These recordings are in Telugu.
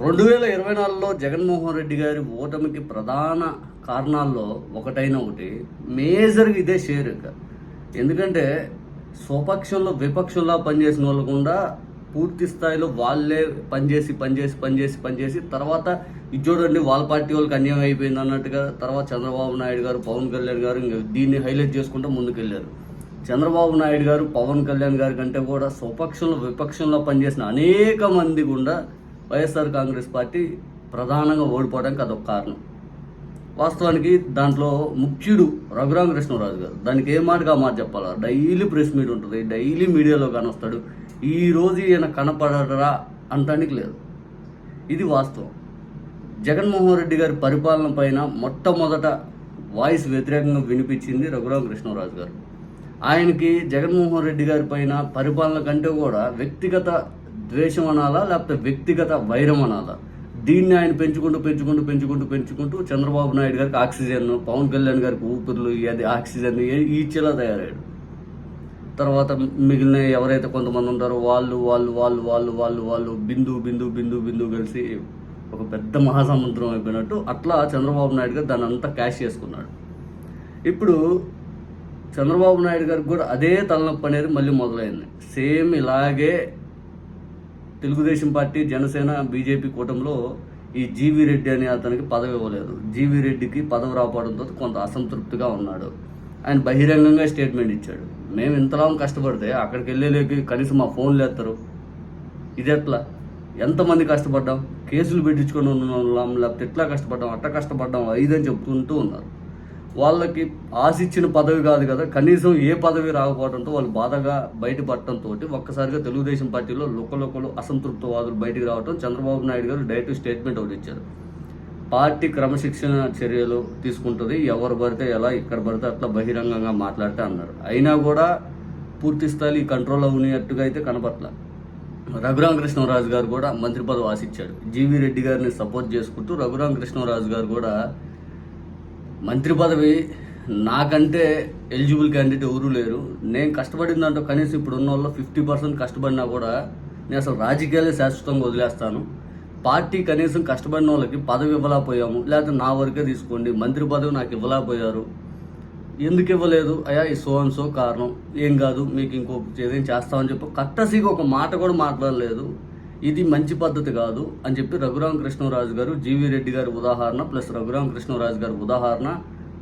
రెండు వేల ఇరవై నాలుగులో జగన్మోహన్ రెడ్డి గారి ఓటమికి ప్రధాన కారణాల్లో ఒకటైన ఒకటి మేజర్గా ఇదే షేర్ ఇక. ఎందుకంటే స్వపక్షంలో విపక్షంలా పనిచేసిన వాళ్ళు కూడా పూర్తి స్థాయిలో వాళ్ళే పనిచేసి పనిచేసి పనిచేసి పనిచేసి తర్వాత ఇది చూడండి వాళ్ళ పార్టీ వాళ్ళకి అన్యాయం అయిపోయింది అన్నట్టుగా తర్వాత చంద్రబాబు నాయుడు గారు పవన్ కళ్యాణ్ గారు దీన్ని హైలైట్ చేసుకుంటూ ముందుకెళ్ళారు చంద్రబాబు నాయుడు గారు పవన్ కళ్యాణ్ గారి కంటే కూడా స్వపక్షంలో విపక్షంలో పనిచేసిన అనేక మంది కూడా వైఎస్ఆర్ కాంగ్రెస్ పార్టీ ప్రధానంగా ఓడిపోవడానికి అదొక కారణం. వాస్తవానికి దాంట్లో ముఖ్యుడు రఘురామ కృష్ణరాజు గారు దానికి ఏ మాటగా మాట చెప్పాలా? డైలీ ప్రెస్ మీట్ ఉంటుంది డైలీ మీడియాలో కానొస్తాడు ఈ రోజు ఈయన కనపడరా అనటానికి లేదు. ఇది వాస్తవం. జగన్మోహన్ రెడ్డి గారి పరిపాలన పైన మొట్టమొదట వాయిస్ వ్యతిరేకంగా వినిపించింది రఘురామ కృష్ణరాజు గారు. ఆయనకి జగన్మోహన్ రెడ్డి గారి పైన పరిపాలన కంటే కూడా వ్యక్తిగత ద్వేషం అనాలా లేకపోతే వ్యక్తిగత వైరం అనాలా దీన్ని ఆయన పెంచుకుంటూ పెంచుకుంటూ పెంచుకుంటూ పెంచుకుంటూ చంద్రబాబు నాయుడు గారికి ఆక్సిజన్ పవన్ కళ్యాణ్ గారికి ఊపిర్లు అది ఆక్సిజన్ ఇచ్చేలా తయారయ్యాడు. తర్వాత మిగిలిన ఎవరైతే కొంతమంది ఉంటారో వాళ్ళు వాళ్ళు వాళ్ళు వాళ్ళు వాళ్ళు వాళ్ళు బిందు బిందు బిందు బిందు కలిసి ఒక పెద్ద మహాసముద్రం అయిపోయినట్టు అట్లా చంద్రబాబు నాయుడు గారు దాన్ని అంతా క్యాష్ చేసుకున్నాడు. ఇప్పుడు చంద్రబాబు నాయుడు గారికి కూడా అదే తలనొప్పి అనేది మళ్ళీ మొదలైంది. సేమ్ ఇలాగే తెలుగుదేశం పార్టీ జనసేన బీజేపీ కూటమిలో ఈ జీవి రెడ్డి అనే అతనికి పదవి ఇవ్వలేదు. జీవి రెడ్డికి పదవి రాకపోవడంతో కొంత అసంతృప్తిగా ఉన్నాడు. ఆయన బహిరంగంగా స్టేట్మెంట్ ఇచ్చాడు. మేము ఇంతలా కష్టపడితే అక్కడికి వెళ్ళేలేకి కనీసం మా ఫోన్లు ఎత్తారు ఇది ఎట్లా? ఎంతమంది కష్టపడ్డాం? కేసులు పెట్టించుకొని ఉన్నాం. లేకపోతే ఎట్లా కష్టపడ్డాం? అట్లా కష్టపడ్డాం. ఐదని చెప్తుంటూ ఉన్నారు. వాళ్ళకి ఆశిచ్చిన పదవి కాదు కదా. కనీసం ఏ పదవి రాకపోవడంతో వాళ్ళు బాధగా బయటపడటంతో ఒక్కసారిగా తెలుగుదేశం పార్టీలో లుకలుకలు అసంతృప్తవాదులు బయటికి రావడం చంద్రబాబు నాయుడు గారు డైరెక్ట్ స్టేట్మెంట్ ఒకటి ఇచ్చారు. పార్టీ క్రమశిక్షణ చర్యలు తీసుకుంటుంది. ఎవరు పడితే ఎలా ఇక్కడ పడితే అట్లా బహిరంగంగా మాట్లాడితే అన్నారు. అయినా కూడా పూర్తి స్థాయి కంట్రోల్ అవునట్టుగా అయితే కనపట్ల రఘురామ కృష్ణరాజు గారు కూడా మంత్రి పదవి ఆశించాడు. జీవీ రెడ్డి గారిని సపోర్ట్ చేసుకుంటూ రఘురామ కృష్ణరాజు గారు కూడా మంత్రి పదవి నాకంటే ఎలిజిబుల్ క్యాండిడేట్ ఎవరూ లేరు. నేను కష్టపడిన దాంట్లో కనీసం ఇప్పుడు ఉన్న వాళ్ళు ఫిఫ్టీ పర్సెంట్ కష్టపడినా కూడా నేను అసలు రాజకీయాలే శాశ్వతంగా వదిలేస్తాను. పార్టీ కనీసం కష్టపడిన వాళ్ళకి పదవి ఇవ్వలేకపోయాము. లేకపోతే నా వరకే తీసుకోండి. మంత్రి పదవి నాకు ఇవ్వలేకపోయారు. ఎందుకు ఇవ్వలేదు? అయ్యా ఈ సో అండ్ సో కారణం. ఏం కాదు మీకు ఇంకో ఏదేం చేస్తామని చెప్పి కట్టసీగా ఒక మాట కూడా మాట్లాడలేదు. ఇది మంచి పద్ధతి కాదు అని చెప్పి రఘురామ కృష్ణరాజు గారు జీవీ రెడ్డి గారి ఉదాహరణ ప్లస్ రఘురామ కృష్ణరాజు గారి ఉదాహరణ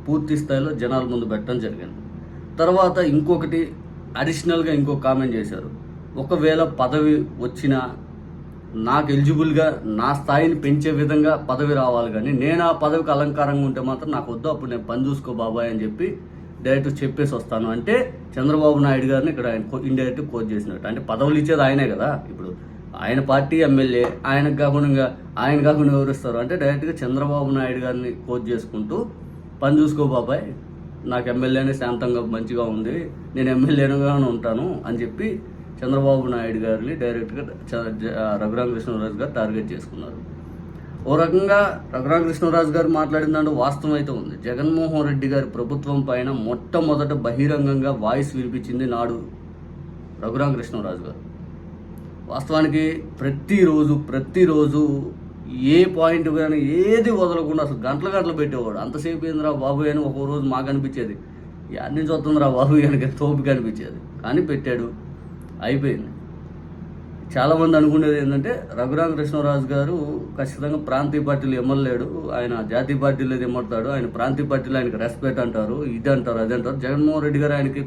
పూర్తి స్థాయిలో జనాల ముందు పెట్టడం జరిగింది. తర్వాత ఇంకొకటి అడిషనల్గా ఇంకో కామెంట్ చేశారు. ఒకవేళ పదవి వచ్చినా నాకు ఎలిజిబుల్గా నా స్థాయిని పెంచే విధంగా పదవి రావాలి కానీ నేను ఆ పదవికి అలంకారంగా ఉంటే మాత్రం నాకు వద్దు అప్పుడు నేను పని చూసుకో బాబాయ్ అని చెప్పి డైరెక్ట్ చెప్పేసి వస్తాను. అంటే చంద్రబాబు నాయుడు గారిని ఇక్కడ ఆయన ఇండైరెక్ట్ కోచ్ చేసినట్టు. అంటే పదవులు ఇచ్చేది ఆయనే కదా ఇప్పుడు. ఆయన పార్టీ ఎమ్మెల్యే ఆయనకు కాకుండా ఆయన కాకుండా వివరిస్తారు అంటే డైరెక్ట్గా చంద్రబాబు నాయుడు గారిని కోచ్ చేసుకుంటూ పని చూసుకో బాబాయ్ నాకు ఎమ్మెల్యేనే శాంతంగా మంచిగా ఉంది నేను ఎమ్మెల్యేగానే ఉంటాను అని చెప్పి చంద్రబాబు నాయుడు గారిని డైరెక్ట్గా చ- రఘురామ కృష్ణరాజు గారు టార్గెట్ చేసుకున్నారు. ఓ రకంగా రఘురామ కృష్ణరాజు గారు మాట్లాడిన దాంట్లో వాస్తవం అయితే ఉంది. జగన్మోహన్ రెడ్డి గారి ప్రభుత్వం పైన మొట్టమొదట బహిరంగంగా వాయిస్ వినిపించింది నాడు రఘురామ కృష్ణరాజు గారు. వాస్తవానికి ప్రతిరోజు ప్రతిరోజు ఏ పాయింట్ కానీ ఏది వదలకుండా అసలు గంటలు గంటలు పెట్టేవాడు. అంతసేపు ఏందిరా బాబు అని ఒక రోజు మాకు అనిపించేది. అన్ని చూస్తుందిరా బాబు కనుక తోపిక అనిపించేది. కానీ పెట్టాడు. అయిపోయింది. చాలామంది అనుకునేది ఏంటంటే రఘురామ కృష్ణరాజు గారు ఖచ్చితంగా ప్రాంతీయ పార్టీలు ఎమ్మెల్యేడు. ఆయన జాతీయ పార్టీలో ఎమ్మడతాడు ఆయన ప్రాంతీయ పార్టీలో ఆయనకి రెస్పెక్ట్ అంటారు ఇది అంటారు అది అంటారు. జగన్మోహన్ రెడ్డి గారు ఆయనకి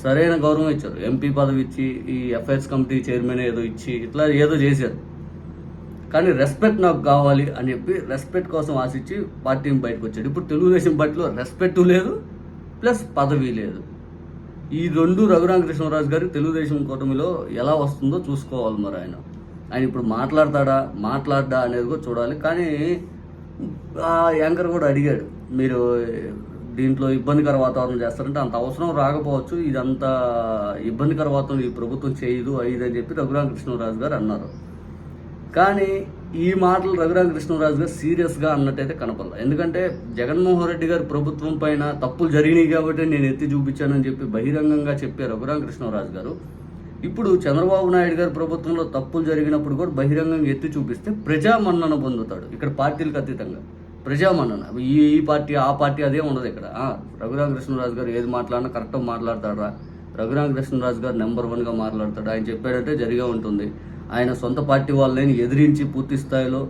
సరైన గౌరవం ఇచ్చారు. ఎంపీ పదవి ఇచ్చి ఈ ఎఫ్ఐఎస్ కమిటీ చైర్మన్ ఏదో ఇచ్చి ఇట్లా ఏదో చేశారు. కానీ రెస్పెక్ట్ నాకు కావాలి అని చెప్పి రెస్పెక్ట్ కోసం ఆశించి పార్టీని బయటకు వచ్చాడు. ఇప్పుడు తెలుగుదేశం పార్టీలో రెస్పెక్ట్ లేదు ప్లస్ పదవి లేదు. ఈ రెండు రఘురామ కృష్ణరాజు గారి తెలుగుదేశం కూటమిలో ఎలా వస్తుందో చూసుకోవాలి మరి ఆయన. ఆయన ఇప్పుడు మాట్లాడతాడా మాట్లాడ్డా అనేది కూడా చూడాలి. కానీ ఆ యాంకర్ కూడా అడిగాడు మీరు దీంట్లో ఇబ్బందికర వాతావరణం చేస్తారంటే అంత అవసరం రాకపోవచ్చు. ఇదంతా ఇబ్బందికర వాతావరణం ఈ ప్రభుత్వం చేయదు అయ్యిది అని చెప్పి రఘురామ కృష్ణరాజు గారు అన్నారు. కానీ ఈ మాటలు రఘురామ కృష్ణరాజు గారు సీరియస్గా అన్నట్టయితే కనపడదు ఎందుకంటే జగన్మోహన్ రెడ్డి గారి ప్రభుత్వం పైన తప్పులు జరిగినాయి కాబట్టి నేను ఎత్తి చూపించానని చెప్పి బహిరంగంగా చెప్పే రఘురామ కృష్ణరాజు గారు ఇప్పుడు చంద్రబాబు నాయుడు గారి ప్రభుత్వంలో తప్పులు జరిగినప్పుడు కూడా బహిరంగంగా ఎత్తి చూపిస్తే ప్రజామన్నన పొందుతాడు ఇక్కడ పార్టీలకు అతీతంగా. ప్రజామన్నన. ఈ ఈ పార్టీ ఆ పార్టీ అదే ఉండదు ఇక్కడ. రఘురామకృష్ణరాజు రఘురామ కృష్ణరాజు గారు ఏది మాట్లాడినా కరెక్ట్గా మాట్లాడతాడా రఘురామ కృష్ణరాజు గారు నెంబర్ వన్గా మాట్లాడతాడు. ఆయన చెప్పాడంటే జరిగే ఉంటుంది. ఆయన సొంత పార్టీ వాళ్ళని ఎదిరించి పూర్తి స్థాయిలో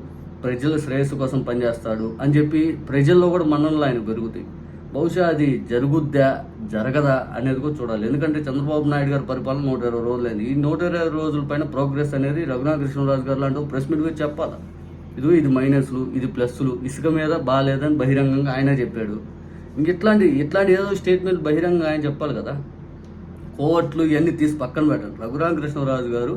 ప్రజల శ్రేయస్సు కోసం పనిచేస్తాడు అని చెప్పి ప్రజల్లో కూడా మన్ననలు ఆయన పెరుగుతాయి. బహుశా అది జరుగుద్దా జరగదా అనేది కూడా చూడాలి. ఎందుకంటే చంద్రబాబు నాయుడు గారి పరిపాలన నూట ఇరవై రోజులైంది. ఈ నూట ఇరవై రోజుల పైన ప్రోగ్రెస్ అనేది రఘునాథ కృష్ణరాజు గారు లాంటి ప్రెస్ మీట్ చెప్పాలి? ఇది ఇది మైనస్లు ఇది ప్లస్లు ఇసుక మీద బాగాలేదని బహిరంగంగా ఆయన చెప్పాడు. ఇంక ఇట్లాంటి ఇట్లాంటి ఏదో స్టేట్మెంట్ బహిరంగంగా ఆయన చెప్పాలి కదా. కోవట్లు ఇవన్నీ తీసి పక్కన పెట్టండి రఘురామకృష్ణరాజు గారు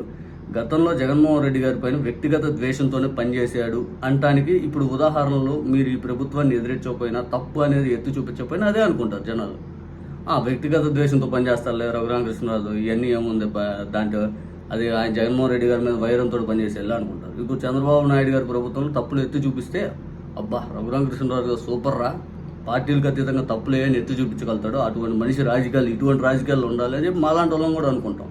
గతంలో జగన్మోహన్ రెడ్డి గారి పైన వ్యక్తిగత ద్వేషంతోనే పనిచేశాడు అంటానికి ఇప్పుడు ఉదాహరణలు మీరు ఈ ప్రభుత్వాన్ని ఎదిరించకపోయినా తప్పు అనేది ఎత్తి చూపించకపోయినా అదే అనుకుంటారు జనాలు. ఆ వ్యక్తిగత ద్వేషంతో పనిచేస్తారులే రఘురామకృష్ణరాజు ఇవన్నీ ఏముంది దాంట్లో అది ఆయన జగన్మోహన్ రెడ్డి గారి మీద వైరంతో పనిచేసి వెళ్ళాలనుకుంటారు. ఇప్పుడు చంద్రబాబు నాయుడు గారి ప్రభుత్వంలో తప్పులు ఎత్తి చూపిస్తే అబ్బా రఘురామకృష్ణరాజు గారు సూపర్ రా. పార్టీలకు అతీతంగా తప్పులే అని ఎత్తి చూపించగలుగుతాడు. అటువంటి మనిషి రాజకీయాలు ఇటువంటి రాజకీయాలు ఉండాలి అని చెప్పి మాలాంటి వాళ్ళం కూడా అనుకుంటాం.